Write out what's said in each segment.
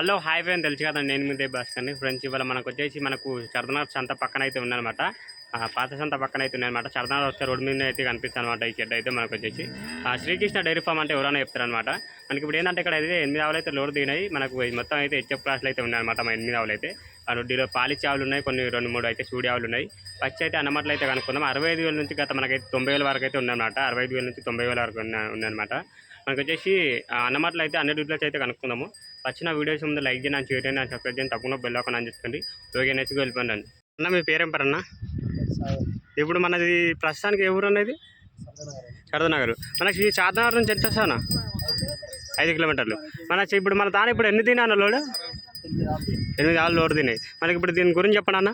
Hello hi friend తెలుసు కదా నేను మీదే భాస్కర్ని ఫ్రెండ్స్ ఇవాళ మనకు వచ్చేసి మనకు చర్దనార్ సంత పక్కన అయితే ఉందన్నమాట పాత సంత పక్కన అయితే ఉందన్నమాట. చర్దనార్ వస్తే రోడ్డు మీద అయితే కనిపిస్తుంది అనమాట ఈ చెడ్డ అయితే మనకు వచ్చేసి. శ్రీకృష్ణ డైరీ ఫామ్ అంటే ఎవరైనా చెప్తారనమాట మనకి ఇప్పుడు ఏంటంటే ఇక్కడ అయితే ఎనిమిది ఆవులు అయితే లోడ్ దిగినాయి. మనకు మొత్తం అయితే హెచ్ఎఫ్ క్లాస్లు అయితే ఉన్నాయన్నమాట మా ఎనిమిది ఆవులు అయితే. ఆ రొడ్డిలో పాలిచ్చే ఆవులు ఉన్నాయి. కొన్ని రెండు మూడు అయితే సూడి ఆవులు ఉన్నాయి. ఫస్ట్ అయితే అన్నమాటలు అయితే కనుక్కుందాం. అరవై ఐదు వేల నుంచి గత మనకైతే తొంభై వేల వరకు అయితే ఉందన్నమాట. అరవై ఐదు వేల నుంచి తొంభై వేల వరకు ఉన్న ఉన్నాయన్నమాట మనకు వచ్చేసి అన్నమాటలు అయితే అన్ని డీటెయిల్స్ అయితే కనుక్కుందాము. వచ్చిన వీడియోస్ ముందు లైక్ చేయండి షేర్ చేయండి అని సబ్స్క్రైబ్ చేయండి. తప్పకుండా బెల్ ఒకటి అని చేసుకోండి. ఓకే నెక్స్ట్ వెళ్ళిపోండి అన్న మీ పేరేం పేరు అన్న ఇప్పుడు మనది ప్రస్తుతానికి ఏ ఊరు అనేది కడదనగర్ మనకి చార్దనగర్ నుంచి ఎంత వస్తానా ఐదు కిలోమీటర్లు. మన ఇప్పుడు మన తాను ఇప్పుడు ఎన్ని తినా అన్న లోడు? ఎనిమిది ఆళ్ళు లోడు తినాయి మనకి ఇప్పుడు దీని గురించి చెప్పండి అన్న.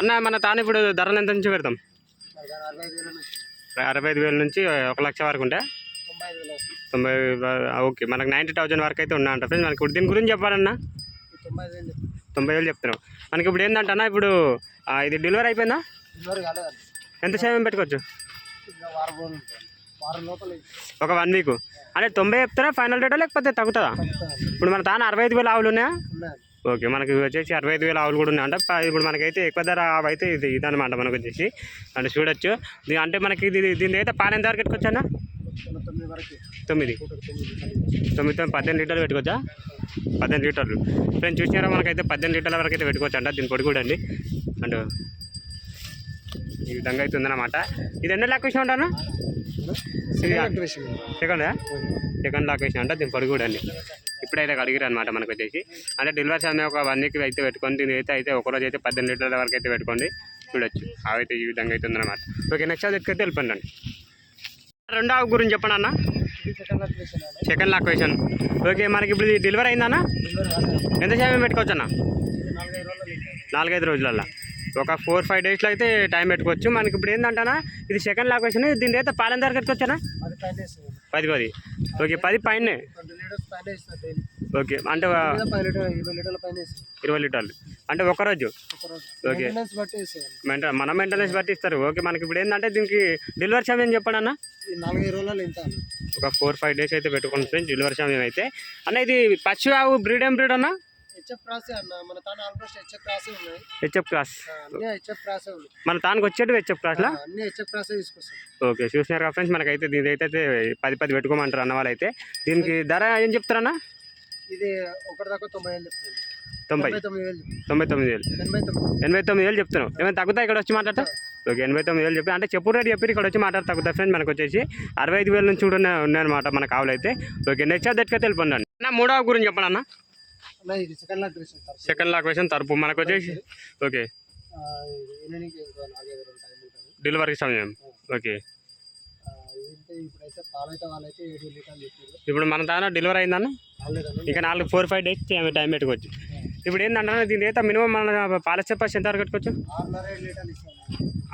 అన్న మన తాను ఇప్పుడు ధరలు ఎంత నుంచి పెడతాం? అరవై ఐదు వేల నుంచి. ఒక లక్ష వరకు ఉంటే తొంభై ఓకే. మనకు నైంటీ థౌజండ్ వరకు అయితే ఉన్నాయంట ఫ్రెండ్స్. మనకి ఇప్పుడు దీని గురించి చెప్పాలన్నా? తొంభై వేలు చెప్తున్నాం. మనకి ఇప్పుడు ఏంటంటే ఇప్పుడు ఇది డెలివరీ అయిపోయిందా? ఎంత సేవం పెట్టుకోవచ్చు? ఒక వన్ వీక్. అంటే తొంభై చెప్తారా? ఫైనల్ రేటా లేకపోతే తగ్గుతుందా? ఇప్పుడు మన తాను అరవై ఐదు వేల ఆవులు ఉన్నాయా? ఓకే. మనకి వచ్చేసి అరవై ఐదు వేల ఆవులు కూడా ఉన్నాయంట. ప- ఇప్పుడు మనకైతే ఎక్కువ ధర ఆవు అయితే ఇది ఇదనమాట మనకు వచ్చేసి. అంటే చూడొచ్చు. అంటే మనకి ఇది దీని అయితే పాలు ఎంత వరకు పెట్టుకోవచ్చా అన్న తొమ్మిది. తొమ్మిది తొమ్మిది పద్దెనిమిది లీటర్లు పెట్టుకోవచ్చా? పద్దెనిమిది లీటర్లు. ఫ్రెండ్స్ చూసినారా? మనకైతే పద్దెనిమిది లీటర్ల వరకు అయితే పెట్టుకోవచ్చు అంట. దీని పొడి కూడా అండి. అండ్ ఈ విధంగా అయితే ఉందన్నమాట. ఇది ఎన్ని లొకేషన్ ఉంటాను సెకండ్ సెకండ్. లొకేషన్ అంటే దీని పొడి కూడా అండి. ఇప్పుడైతే అడిగిరు అనమాట మనకు వచ్చేసి అంటే డెలివరీ సమయం ఒక వన్ వీక్ అయితే పెట్టుకొని దీని అయితే అయితే ఒక రోజు అయితే పద్దెనిమిది లీటర్ల వరకు అయితే పెట్టుకోండి. చూడొచ్చు. అవైతే ఈ విధంగా అయితే ఉందన్నమాట. ఓకే నెక్స్ట్ అది ఎక్కడితే వెళ్ళిపోండి రెండో ఆవు గురించి చెప్పండి అన్న. సెకండ్ లొకేషన్ ఓకే మనకి ఇప్పుడు డెలివరీ అయిందన్న? ఎంత సమయం పెట్టుకోవచ్చు అన్న నాలుగైదు రోజులల్లో. ఒక ఫోర్ ఫైవ్ డేస్లో అయితే టైం పెట్టుకోవచ్చు. మనకి ఇప్పుడు ఏంటంటానా ఇది సెకండ్ లొకేషన్ దీని అయితే పాలెం దగ్గర పెట్టుకోవచ్చానా పది పది ఓకే పది పైనే ఓకే అంటే ఇరవై లీటర్లు. అంటే ఒక రోజు. ఓకే మన మెయింటెనెన్స్ బట్టి ఇస్తారు. ఓకే మనకి ఇప్పుడు ఏంటంటే దీనికి డెలివరీ సమయం చెప్పండి అన్న? నాలుగైదు రోజులు ఎంత ఒక ఫోర్ ఫైవ్ డేస్ అయితే ఫ్రెండ్స్ డెలివరీ సమయం అయితే అన్న ఇది పచ్చి ఆవు బ్రీడ్ ఏం బ్రీడ్ అన్న? హెచ్ఎఫ్ క్లాస్ మన తానికి వచ్చేటి హెచ్ఎఫ్ క్లాస్లా ఓకే చూసినారు ఫ్రెండ్స్ మనకైతే దీని అయితే పది పది పెట్టుకోమంటారు అన్న వాళ్ళైతే. దీనికి ధర ఏం చెప్తారన్న? ఇది ఒకటి దాకా తొంభై తొంభై. తొంభై తొమ్మిది వేలు. ఎనభై తొమ్మిది వేలు చెప్తున్నావు. ఏమైనా తగ్గుతాయి ఇక్కడ వచ్చి మాట్లాడతా? ఓకే ఎనభై తొమ్మిది వేలు చెప్పి అంటే చెప్పు రేటు చెప్పి ఇక్కడ వచ్చి మాట్లాడి తగ్గుతాయి ఫ్రెండ్స్ మనకు వచ్చేసి అరవై ఐదు వేల నుంచి కూడా ఉన్నాయి- ఉన్నాయన్నమాట మన కావులు అయితే. ఓకే నెక్స్ట్ దగ్గరికి వెళ్ళిపోండి అన్న. మూడవ గురించి చెప్పండి అన్న. సెకండ్ లాక్ లొకేషన్ తరపు. మనకు వచ్చేసి ఓకే. డెలివరీ సమయం. ఓకే. ఇప్పుడైతే పాలైతే వాళ్ళైతే ఏడు లీటర్లు చెప్పారు ఇప్పుడు మన దాని డెలివరీ అయిందన్న? ఇంకా నాలుగు ఫోర్ ఫైవ్ డేస్ టైం పెట్టుకోవచ్చు. ఇప్పుడు ఏంటంటే దీని అయితే మినిమం మన పాలసీ పర్స్ ఎంత వరకు పెట్టుకోవచ్చు?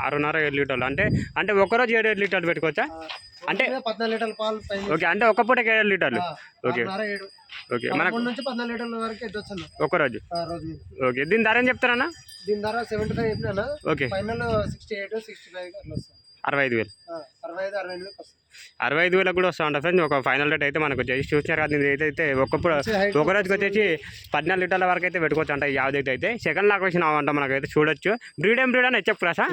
ఆరున్నర ఏడు లీటర్లు అంటే అంటే ఒక్కరోజు ఏడు ఏడు లీటర్లు పెట్టుకోవచ్చా? అంటే- పద్నాలుగు లీటర్ల పాలు ఓకే అంటే ఒక్క పూటకి ఏడు లీటర్లు. ఓకే. ఓకే మనకు పదకొండు నుంచి పద్నాలుగు లీటర్ల వరకు ఎద్దొచ్చు ఒక్కరోజు రోజు. మీద. ఓకే దీని ధర ఏం చెప్తారన్నా? దీని ధర సెవెంటీ ఫైవ్ చెప్పినా okay. Final sixty eight sixty five అట్లా వస్తుంది. అరవై ఐదు వేలు అరవై ఐదు వేలకు కూడా వస్తూ ఉంటుంది ఫ్రెండ్స్ ఒక ఫైనల్ రేట్ అయితే మనకు వచ్చేసి చూసినారు కదా దీని అయితే ఒక్క పూ- మంచి height ఒక రోజుకి వచ్చేసి పద్నాలుగు లీటర్ల వరకు అయితే పెట్టుకోవచ్చు అంట యావదైతే అయితే సెకండ్ లాక్ వచ్చిన అంట మనకైతే చూడొచ్చు బ్రీడ్ ఏం బ్రీడ్ అని హెచ్ఎఫ్ క్లాసా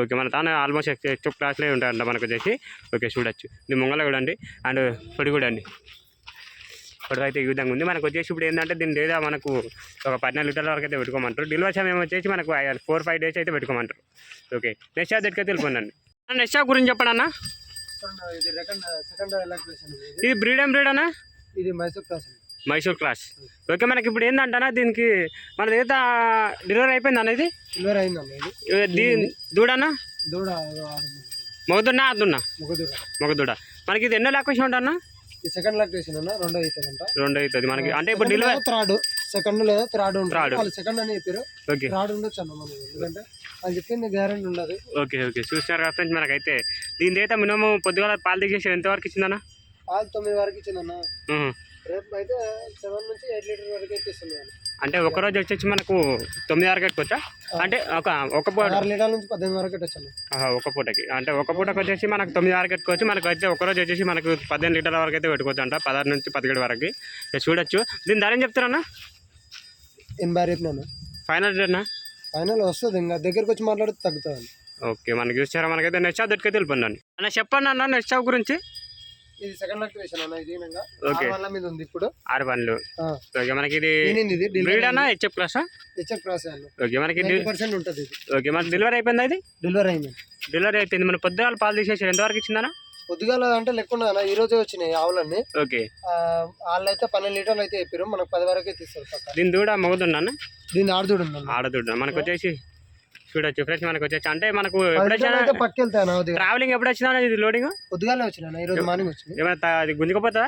ఓకే మన తాను ఆల్మోస్ట్ హెచ్ఎఫ్ క్లాస్లే ఉంటాయంట మనకు వచ్చేసి ఓకే చూడొచ్చు ఇది ముంగల కూడా అండి అండ్ పొడి కూడా అండి పొడి అయితే ఈ విధంగా ఉంది. మనకు వచ్చేసి ఇప్పుడు ఏంటంటే దీని లేదా మనకు ఒక పద్నాలుగు లీటర్ల వరకు అయితే పెట్టుకోమంటారు. డెలివరీ సమయం వచ్చేసి మనకు ఫోర్ ఫైవ్ డేస్ అయితే పెట్టుకోమంటారు. ఓకే. నెక్స్ట్ షాప్ దగ్గరికి వెళ్ళిపోండి నెక్స్ట్ షాప్ గురించి చెప్పండి అన్న. ఇది బ్రీడ్ ఏం బ్రీడ్ అన్న? ఇది మైసూర్ క్రాస్ అండి. మైసూర్ క్లాస్ ఓకే మనకి ఇప్పుడు ఏంటంటే దీనికి మన దగ్గర డెలివరీ అయిపోయింది అన్న ఇది? డెలివరీ అయిందన్న దూడనా దూడ మొగదున్నా అదున్నా ముగ్గు దూడ మొగదూడ. మనకి ఇది ఎన్నో లాక్వేషన్ ఉంటా ఈ సెకండ్ రెండో అవుతుందంట. రెండు అవుతుంది మనకి. అంటే ఇప్పుడు థర్డ్ సెకండ్ లేదా వాళ్ళు సెకండ్ అని చెప్పారు. ఓకే. ఉండొచ్చు అన్న ఎందుకంటే చెప్పింది గ్యారెంటీ ఉండదు. Okay okay. చూసినారు మనకైతే. దీని అయితే మినిమం పొద్దుగాల పాలు దిగేసి ఎంతవరకు ఇచ్చిందన్న? పాలు తొమ్మిది వరకు ఇచ్చిందన్న. రేపు అయితే సెవెన్ నుంచి ఎయిట్ లీటర్ వరకు అయితే అంటే ఒక రోజు వచ్చేసి మనకు తొమ్మిది వరకు పెట్టుకోవచ్చా అంటే ఒక ఒక పూట. నుంచి పద్దెనిమిది వరకు ఒక పూటకి. అంటే ఒక పూటకి వచ్చేసి మనకు తొమ్మిది వరకు పెట్టుకోవచ్చు మనకు వచ్చే ఒక రోజు వచ్చేసి మనకు పదిహేను లీటర్ల వరకు అయితే పెట్టుకోవచ్చు అంట. పదహారు నుంచి పదిహేడు వరకు. చూడొచ్చు. దీని ధర ఏం చెప్తారన్నా ఎనభై రేపు ఫైనల్ రేట్నా ఫైనల్ వస్తుంది. ఇంకా దగ్గరికి వచ్చి మాట్లాడితే తగ్గుతుంది. ఓకే మనకి చూసారా మనకైతే నెక్స్ట్ షాప్ దొరికితే వెళ్ళిపోండి అన్న చెప్పండి అన్న నెక్స్ట్ షాప్ గురించి. ఇది సెకండ్ యాక్టివేషన్ అన్న ఇది. ఆరు మీద ఉంది ఇప్పుడు. ఆరు ఆ. ఓకే మనకి ఇది బ్రీడ్ అన్న హెచ్ఎఫ్ క్లాసా హెచ్ఎఫ్ అన్న. ఓకే మనకి పర్సెంట్ ఉంటుంది ఇది. ఓకే మనకి డెలివరీ అయిపోయిందా ఇది? డెలివరీ అయింది. డెలివరీ అయిపోయింది. మన పొద్దుగాల పాలు తీసేసి ఎంతవరకు ఇచ్చిందన్న? పొద్దుగాల అంటే లెక్క ఉన్నదన్న ఈ రోజే వచ్చినాయి ఆవులన్నీ. ఓకే. వాళ్ళు అయితే పన్నెండు లీటర్లు అయితే చెప్పారు మనకు పది వరకే తీస్తారు దీని దూడ మగదున్నా దీని ఆడదూడు ఆడదూడ మనకు వచ్చేసి చూడొచ్చు. ఫ్రెండ్స్ మనకు వచ్చేసి అంటే మనకు ట్రావెలింగ్ ఎప్పుడు వచ్చినా ఇది లోడింగ్ పొద్దుగాలే వచ్చినా ఈ రోజు మార్నింగ్ వచ్చింది ఏమైనా అది గుంజుకపోతుందా?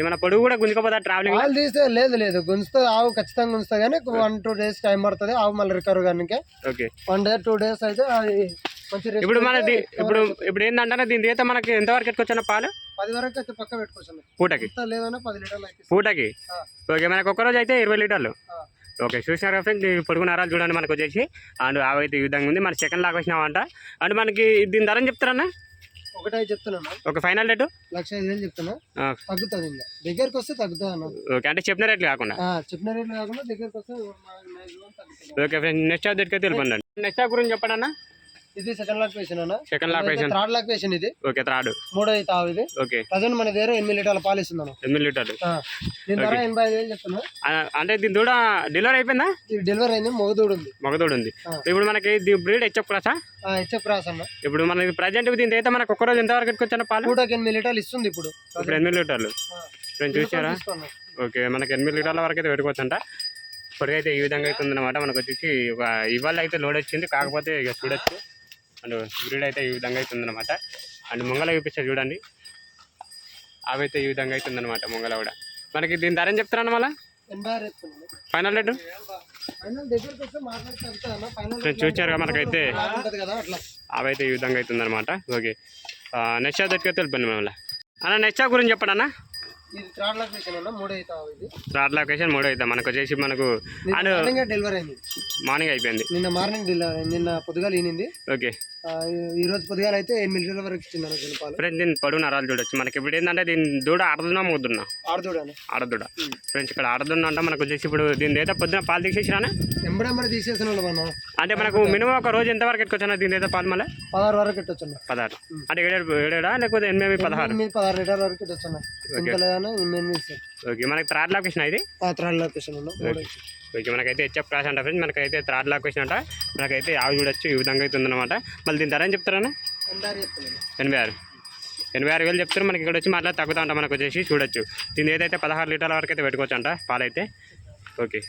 ఏమైనా పొడుగు కూడా గుంజుకపోతుందా ట్రావెలింగ్ తీస్తే లేదు లేదు. గుంజుతుంది ఆవు ఖచ్చితంగా గుంజుతుంది కానీ వన్ టూ డేస్ టైం పడుతుంది. ఆవు మళ్ళీ రికవర్ కానీ okay. One day two days అయితే అది ఇప్పుడు మన ఇప్పుడు ఇప్పుడు ఏంటంటే దీని అయితే మనకి ఎంతవరకు ఎట్టుకొచ్చిన పాలు? పది వరకు అయితే పక్క పెట్టుకోవచ్చు. పూటకి? లేదన్నా పది లీటర్లు పూటకి. ఓకే మనకు ఒక్క రోజు అయితే ఇరవై లీటర్లు. ఓకే చూసినారా ఫ్రెండ్స్ పొడుగు నరాలు చూడండి మనకు వచ్చేసి. అండ్ అవైతే ఈ విధంగా ఉంది. మన సెకండ్ లాగా వచ్చినామంట. అండ్ మనకి దీని ధర చెప్తారన్నా? ఒకటే ఒక ఫైనల్ రేటు లక్ష ఐదు వేలు చెప్తున్నా. ఆ. తగ్గుతుంది ఇంకా. దగ్గరికి వస్తే తగ్గుతుంది ఓకే అంటే చెప్పిన రేట్లు కాకుండా? చెప్పిన రేట్లు కాకుండా దగ్గరికి వస్తే ఓకే ఫ్రెండ్స్ నెక్స్ట్ దగ్గరికి వెళ్ళిపోండి. నెక్స్ట్ గురించి చెప్పండి అన్న ఇది సెకండ్ లాక్ వేసిన సెకండ్ లాక్ వేసాను థర్డ్ లాక్ వేసిన ఇది. ఓకే మూడో అయితే ఆవు ఇది. ఓకే. ప్రజెంట్ మన దగ్గర ఎనిమిది లీటర్ల పాలు ఇస్తుంది అన్న. ఎనిమిది లీటర్లు. దీని ధర ఎనభై ఐదు వేలు చెప్తున్నా. అంటే దీని దూడ డెలివరీ అయిపోయిందా? ఇది డెలివరీ అయింది మొగదూడు ఉంది మగదూడు ఉంది. ఇప్పుడు మనకి బ్రీడ్ హెచ్ఎఫ్ హెచ్ఎఫ్ రాస్ అన్న. ఇప్పుడు మనకి ప్రజెంట్ దీని అయితే మనకు ఒక్క రోజు ఎంతవరకు ఎట్టుకొచ్చిన పాలు? నూటకి ఎనిమిది లీటర్లు ఇస్తుంది ఇప్పుడు. ఇప్పుడు ఎనిమిది లీటర్లు. చూసారా. ఓకే మనకి ఎనిమిది లీటర్ల వరకు అయితే పెట్టుకోవచ్చంట. ఇప్పటికైతే ఈ విధంగా అయితే ఉందన్నమాట. మనకు వచ్చేసి ఒక ఇవాళ అయితే లోడ్ వచ్చింది. కాకపోతే ఇక చూడొచ్చు. అండ్ బ్రీడ్ అయితే ఈ విధంగా అయితే ఉందన్నమాట. అండ్ ముంగల చూపిస్తారు చూడండి. అవైతే ఈ విధంగా అయితే ఉందన్నమాట ముంగల కూడా. మనకి దీని ధర ఏం చెప్తారన్న మళ్ళీ? Final rate? చూసారుగా మనకైతే? అవైతే ఈ విధంగా అయితే ఉందన్నమాట. ఓకే. నెక్స్ట్ దగ్గరికి వెళ్ళిపోయింది మళ్ళీ. అన్న నెక్స్ట్ గురించి చెప్పండి అన్న. థర్డ్ అయితే లొకేషన్ మూడో అయితే. మనకు వచ్చేసి మనకు డెలివరీ అయింది. మార్నింగ్ అయిపోయింది. నిన్న మార్నింగ్ డెలివరీ అయింది. నిన్న పొద్దుగాల ఈనింది ఓకే. ఈ- రోజు పొద్దుగాల అయితే ఎనిమిది లీటర్ల వరకు జనపాలు. ఫ్రెండ్స్ దీని పొడుగు నరాలు చూడొచ్చు. మనకి ఇప్పుడు ఏంటంటే దీని దూడ ఆడదున్నా ముద్దున్నా ఆడదూడని ఆడదూడ ఫ్రెండ్స్ ఇక్కడ ఆడదున్నా అంటే మనకు వచ్చేసి ఇప్పుడు దీని అయితే పొద్దున పాలు తీసేసిరానా ఎంబడెంబడి తీసేసిన వాళ్ళు మనం. అంటే మనకు మినిమం ఒక రోజు ఎంత వరకు ఎట్టుకొచ్చినా దీని అయితే పాలు మళ్ళీ? పదహారు వరకు పెట్టచ్చు అన్న పదహారు అంటే ఏడేడు ఏడేడా లేకపోతే ఎనిమిది పదహారు? ఎనిమిది పదహారు లీటర్ల వరకు ఇస్తారు ఓకే. మనకి థర్డ్ లొకేషన్ ఇది? Third location. ఓకే మనకైతే హెచ్ఎఫ్ క్రాస్ అంట ఫ్రెండ్స్ మనకైతే థర్డ్ లొకేషన్ అంట మనకైతే ఆవి చూడొచ్చు ఈ విధంగా అయితే ఉందన్నమాట. మళ్ళీ దీని ధర ఏం చెప్తారన్నా ఎనభై ఆరు. ఎనభై ఆరు వేలు చెప్తారు మనకి ఇక్కడ వచ్చి మళ్ళీ తగ్గుతా అంట మనకు వచ్చేసి చూడొచ్చు. దీని ఏదైతే పదహారు లీటర్ల వరకు అయితే పెట్టుకోవచ్చు అంట పాలైతే. ఓకే.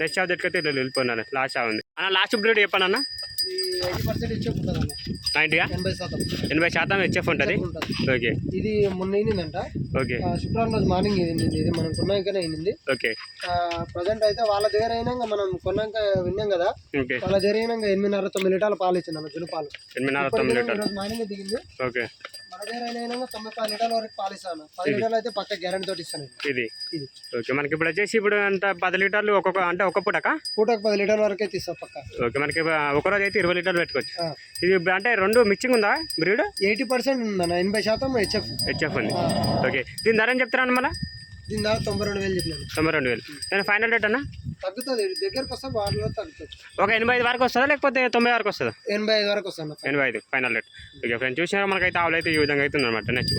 నెక్స్ట్ షాప్ దగ్గరికి అయితే వెళ్ళిపోయినాను లాస్ట్ షాప్ ఉంది. అన్న లాస్ట్ బ్రీడ్ చెప్పండి ఎనభై శాతం. ఎనభై శాతం హెచ్ఎఫ్ ఉంటుంది ఓకే. ఇది మొన్న అయినిందంట. ఓకే. శుక్రవారం రోజు మార్నింగ్ ఇది ఇది మనం కొన్నాకనే అయినింది. ఓకే. ప్రజెంట్ అయితే వాళ్ళ దగ్గర అయినాక మనం కొన్నాక విన్నాం కదా? వాళ్ళ దగ్గర అయినాక ఎనిమిదిన్నర తొమ్మిది లీటర్ల పాలు ఇచ్చింది అన్న జును పాలు. ఎనిమిదిన్నర తొమ్మిది లీటర్లు. రోజు మార్నింగ్ దిగింది. ఓకే. మన దగ్గర అయినా తొమ్మిది పది లీటర్ల వరకు పాలు ఇస్తాను పది లీటర్లు అయితే పక్క గ్యారెంటీ తోటి ఇస్తాను ఇది. ఇది. ఇది. ఓకే మనకి ఇప్పుడు వచ్చేసి ఇప్పుడు అంత పది లీటర్లు ఒక్కొక్క అంటే ఒక్క పూటక? పూటకు పది లీటర్ల వరకు అయితే ఇస్తా పక్క. ఓకే మనకి ఒక రోజు అయితే ఇరవై లీటర్లు పెట్టుకోవచ్చు. ఆ. ఇది అంటే రెండు మిక్సింగ్ ఉందా బ్రీడ్? ఎయిటీ పర్సెంట్ ఉందన్న ఎనభై శాతం హెచ్ఎఫ్. హెచ్ఎఫ్ ఉంది. ఓకే దీని ధర ఏం చెప్తారా మళ్ళీ? దీని తొంభై రెండు వేలు చెప్పినాను తొంభై రెండు వేలు. నేను ఫైనల్ రేట్ అన్న? తగ్గుతుంది దగ్గరకు వస్తే వాటిలో తగ్గుతుంది. ఒక ఎనభై ఐదు వరకు వస్తుందా లేకపోతే తొంభై వరకు వస్తుందా? ఎనభై ఐదు వరకు వస్తాను ఎనభై ఐదు ఫైనల్ రేట్ ఓకే ఫ్రెండ్స్ చూసినా మనకైతే ఆవులు అయితే ఈ విధంగా అయితే నెక్స్ట్